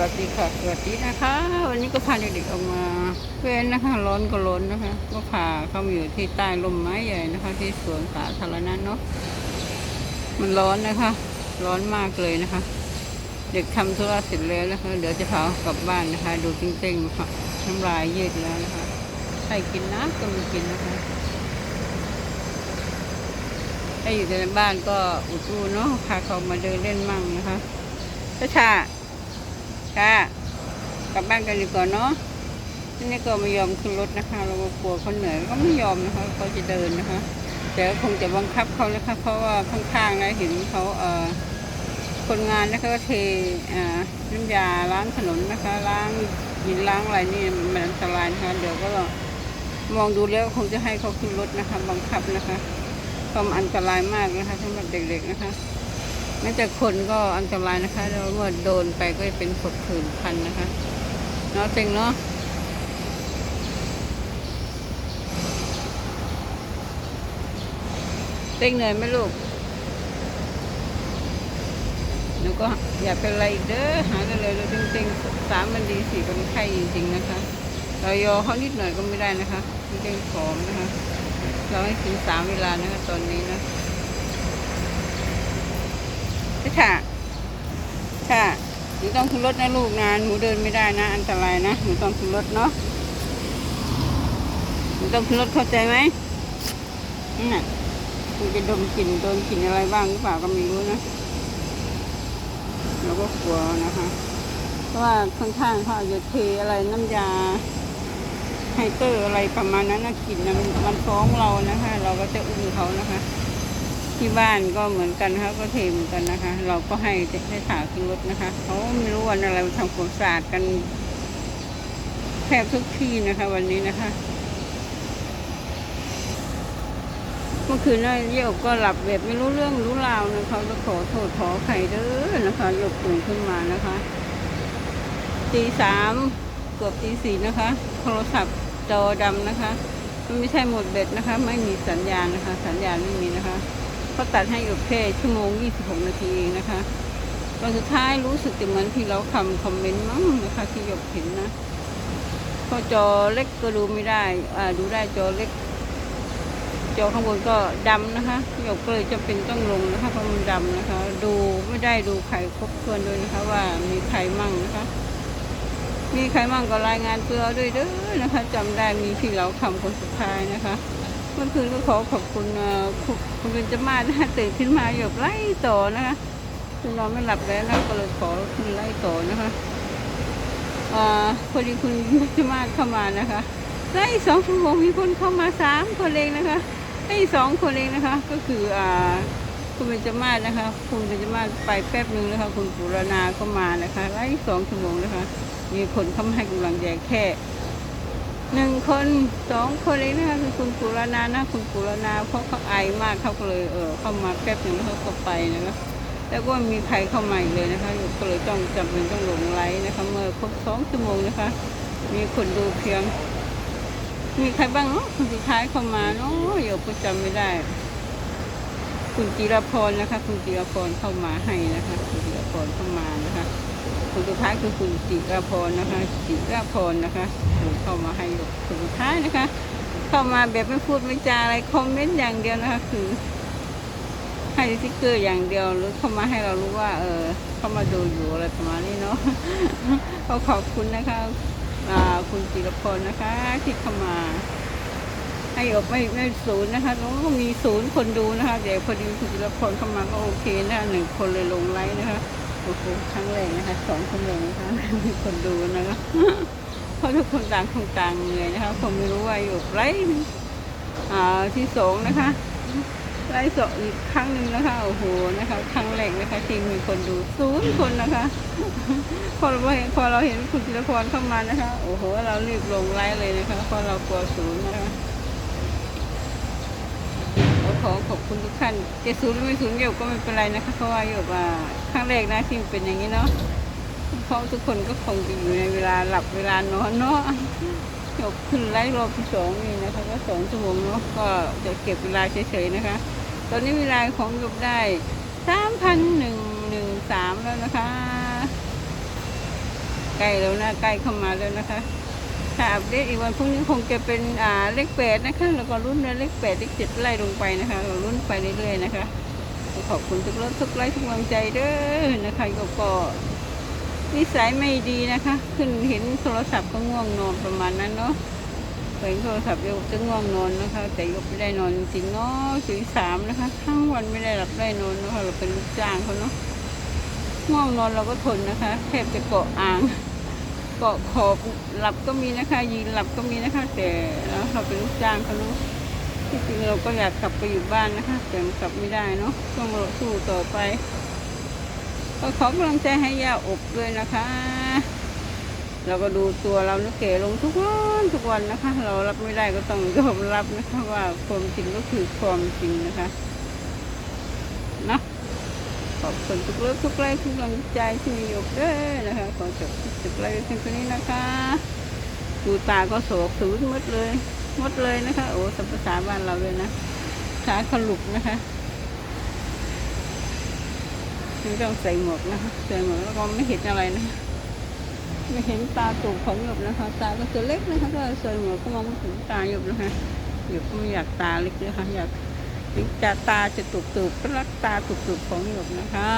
วัสดีค่ะ สวัสดีนะคะ วันนี้ก็พาเด็กๆออกมาเพื่อนนะคะ ร้อนก็ร้อนนะคะ ก็พาเขามาอยู่ที่ใต้ร่มไม้ใหญ่นะคะ ที่สวนสาธารณะเนาะมันร้อนนะคะ ร้อนมากเลยนะคะ เด็กทำธุระเสร็จแล้วนะคะ เดี๋ยวจะพากลับบ้านนะคะ ดูจริงๆค่ะน้ำลายยืดแล้วนะคะใครกินน้ำก็มีกินนะคะถ้าอยู่ในบ้านก็อุดรูเนาะพาเขามาเดินเล่นมั่งนะคะชาชา ค่ะ กลับบ้านกันดีกว่าเนาะทีนี่ก็ไม่ยอมขึ้นรถนะคะ เราก็กลัวเขาเหนื่อยก็ไม่ยอมนะคะเขาจะเดินนะคะแต่ก็คงจะบังคับเขานะคะ เพราะว่าข้างๆนะเห็นเขาเอ่อคนงานนะคะก็เทน้ำยาล้างถนนนะคะล้างหินล้างอะไรนี่มันอันตรายนะคะเดี๋ยวก็มองดูแล้วคงจะให้เขาขึ้นรถนะคะ บังคับนะคะความอันตรายมากนะคะสำหรับเด็กๆนะคะ แม้แต่คนก็อันตรายนะคะแล้วเมื่อโดนไปก็จะเป็นผดผื่นคันนะคะเนาะเต็งเนาะเต็งเหนื่อยไหมลูกหนูก็อย่าเป็นไรเด้อหากันเลยเราจริงๆสามมันดีสี่เป็นไข้จริง ๆ นะคะเรายอเขานิดหน่อยก็ไม่ได้นะคะจริงๆผอมนะคะ เราให้กินสามเวลานะคะตอนนี้นะ ค่ะ ค่ะหนูต้องขึ้นรถนะลูกนะหนูเดินไม่ได้นะ อันตรายนะหนูต้องขึ้นรถเนาะหนูต้องขึ้นรถเข้าใจไหมนั่นน่ะคุณจะดมกลิ่นโดนกลิ่นอะไรบ้างหรือเปล่าก็ไม่รู้นะเราก็กลัวนะคะ เพราะว่าข้างๆเขาอาจจะเทอะไรน้ำยาไฮเตอร์อะไรประมาณนั้นนะกลิ่นมันมันฟ้องเรานะคะ เราก็จะอุ้มเขานะคะ ที่บ้านก็เหมือนกันนะคะก็เทเหมือนกันนะคะ เราก็ให้ให้ถาขึ้นรถนะคะเขาไม่รู้วันอะไรทำความสะอาดกันแทบทุกที่นะคะ วันนี้นะคะ เมื่อคืนน่ะเยี่ยวก็หลับแบบไม่รู้เรื่องรู้ราวนะคะก็ขอโทษขอไข่เด้อนะคะหยกตื่นขึ้นมานะคะตีสามเกือบตีสี่นะคะ โทรศัพท์จอดำนะคะมันไม่ใช่หมดเบ็ดนะคะ ไม่มีสัญญาณนะคะ สัญญาณไม่มีนะคะ เขาตัดให้อยู่แค่ชั่วโมงยี่สิบหกนาทีเองนะคะตอนสุดท้ายรู้สึกจะเหมือนที่เราคำคอมเมนต์มั้งนะคะที่หยกเห็นนะพราะจอเล็กก็ดูไม่ได้ อ่าดูได้จอเล็ก จอข้างบนก็ดำนะคะหยกก็เลยจะเป็นต้องลงนะคะเพราะมันดำนะคะ ดูไม่ได้ดูใครครบถ้วนด้วยนะคะ ว่ามีใครมั่งนะคะ มีใครมั่งก็รายงานตัวด้วยเด้อนะคะจำได้มีพี่เราคำคนสุดท้ายนะคะ เมื่อคืนก็ขอขอบคุณคุณคุณเป็นจมานะตื่นขึ้นมาหยกไล่ต่อนะคะคุณนอนไม่หลับแล้วนะก็เลยขอคุณไล่ต่อนะคะอ่าพอดีคุณเป็นจมาเข้ามานะคะไล่สองชั่วโมงมีคนเข้ามาสามคนเองนะคะไล่สองคนเองนะคะ ก็คืออ่าคุณเบญจมาศนะคะ คุณเบญจมาศไปแป๊บหนึ่งนะคะคุณปุรณาก็มานะคะไล่สองชั่วโมงนะคะ มีคนเข้ามาให้กำลังใจแค่ หนึ่งคนสองคนเองนะคะคือคุณปุรณานะคุณปุรณาเพราะเขาไอมากเขาก็เลยเออเข้ามาแป๊บหนึ่งแล้วเขาก็ไปนะคะแล้วก็มีใครเข้ามาอีกเลยนะคะก็เลยต้องจำเป็นต้องลงไลฟ์นะคะ เมื่อครบสองชั่วโมงนะคะ มีคนดูเพียง มีใครบ้างเนาะคนสุดท้ายเข้ามาเนาะเดี๋ยวก็จำไม่ได้ คุณจิรพรนะคะ คุณจิรพรเข้ามาให้นะคะ คุณจิรพรเข้ามานะคะ คนสุดท้ายคือคุณจิรพรนะคะ จิรพรนะคะคุณเข้ามาให้คนสุดท้ายนะคะ เข้ามาแบบไม่พูดไม่จาอะไรคอมเมนต์อย่างเดียวนะคะคือ ให้สติ๊กเกอร์อย่างเดียวหรือเข้ามาให้เรารู้ว่า เออ เข้ามาดูอยู่อะไรประมาณนี้เนาะก็ขอบคุณนะคะคุณจิรพรนะคะ ที่เข้ามาให้อบไม่ไม่ศูนย์นะคะแล้วก็มีศูนย์คนดูนะคะเดี๋ยวพอดีคุณจิรพรเข้ามาก็โอเคนะคะหนึ่งคนเลยลงไลค์นะคะ โอ้โหครั้งแรกนะคะสองคนเลยนะคะมีคนดูนะคะเพราะทุกคนต่างคนต่างเหนื่อยนะคะผมไม่รู้ว่าอยู่ไลค์อ่าที่สองนะคะไลค์สองอีกครั้งหนึ่งนะคะโอ้โหนะคะครั้งแรกนะคะที่มีคนดูศูนย์คนนะคะ พอเราเห็นพอเราเห็นคุณจิรพรเข้ามานะคะ โอ้โห เรารีบลงไลค์เลยนะคะเพราะเรากลัวศูนย์นะคะ อขอขอบคุณทุกท่านจะศูนย์หรือไม่ศูนย์เกี่ยวก็ไม่เป็นไรนะคะเพราะว่าอยู่ว่าครั้งแรกนะที่เป็นอย่างนี้เนาะเพราะทุกคนก็คงจะอยู่ในเวลาหลับเวลานอนเนาะยกขึ้นไล่รอบที่สองนี่นะคะก็สองชั่วโมงเนาะก็จะเก็บเวลาเฉยๆนะคะ ตอนนี้เวลาของยกได้สามพันหนึ่งหนึ่งสามแล้วนะคะใกล้แล้วนะใกล้เข้ามาแล้วนะคะ ถ้าอัปเดตอีกวันพรุ่งนี้คงจะเป็นอ่าเลขแปดนะคะ แล้วก็รุ่นเลขแปดเลขเจ็ดไล่ลงไปนะคะเรารุ่นไปเรื่อยๆนะคะ ขอบคุณทุกรถทุกไลค์ทุกกำลังใจเด้อนะคะก็ก็นิสัยไม่ดีนะคะ ขึ้นเห็นโทรศัพท์ก็ง่วงนอนประมาณนั้นเนาะเห็นโทรศัพท์ยกจะง่วงนอนนะคะ แต่ยกไม่ได้นอนจริงเนาะตีสามนะคะทั้งวันไม่ได้หลับได้นอนนะคะเราเป็นลูกจ้างเขาเนาะง่วงนอนเราก็ทนนะคะแทบจะเกาะอ่าง เกาะขอบหลับก็มีนะคะยืนหลับก็มีนะคะ แต่เราเป็นลูกจ้างเขาเนาะที่จริงเราก็อยากกลับไปอยู่บ้านนะคะ แต่มันกลับไม่ได้เนาะต้องรอสู้ต่อไปก็ขอกำลังใจให้ย่าอบด้วยนะคะ เราก็ดูตัวเราเนี่ยเก๋ลงทุกวันทุกวันนะคะ เรารับไม่ได้ก็ต้องยอมรับนะคะ ว่าความจริงก็คือความจริงนะคะนะ อบคุณทุกเรื่องทุกไลค์ทุกกำลังใจที่มีอยู่เด้อนะคะขอจบคลิปไลค์เพียงเท่านี้นะคะดูตาก็โศกสูญหมดเลยหมดเลยนะคะ โอ้สัมภาษาบ้านเราเลยนะขาขลุกนะคะไม่ต้องใส่หมวกนะคะใส่หมวกแล้วก็ไม่เห็นอะไรนะไม่เห็นตาตูกของหยบนะคะตาก็ตัวเล็กนะคะก็ใส่หมวกก็มองไม่ถึงตาหยบนะคะหยบก็ไม่อยากตาเล็กเลยค่ะอยาก จะตาจะตุกตุกก็รักตาตุกตุกของหยบนะคะ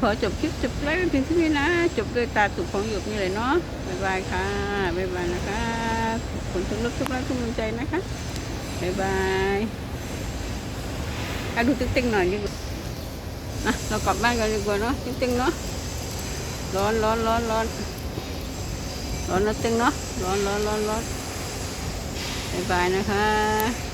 ขอจบคลิปจบไลฟ์เพียงเท่านี้นะ จบด้วยตาตุกของหยกนี่เลยเนาะบ๊ายบายค่ะบ๊ายบายนะคะขอบคุณทุกลูกทุกไลค์ทุกกำลังใจนะคะบ๊ายบายอะดูติ๊กติ๊กหน่อยดีกว่านะเรากลับบ้านกันดีกว่าเนาะติ๊กติ๊กเนาะร้อนร้อนร้อนร้อนร้อนนะติ๊กเนาะร้อนร้อนร้อนร้อน บ๊ายบายนะคะ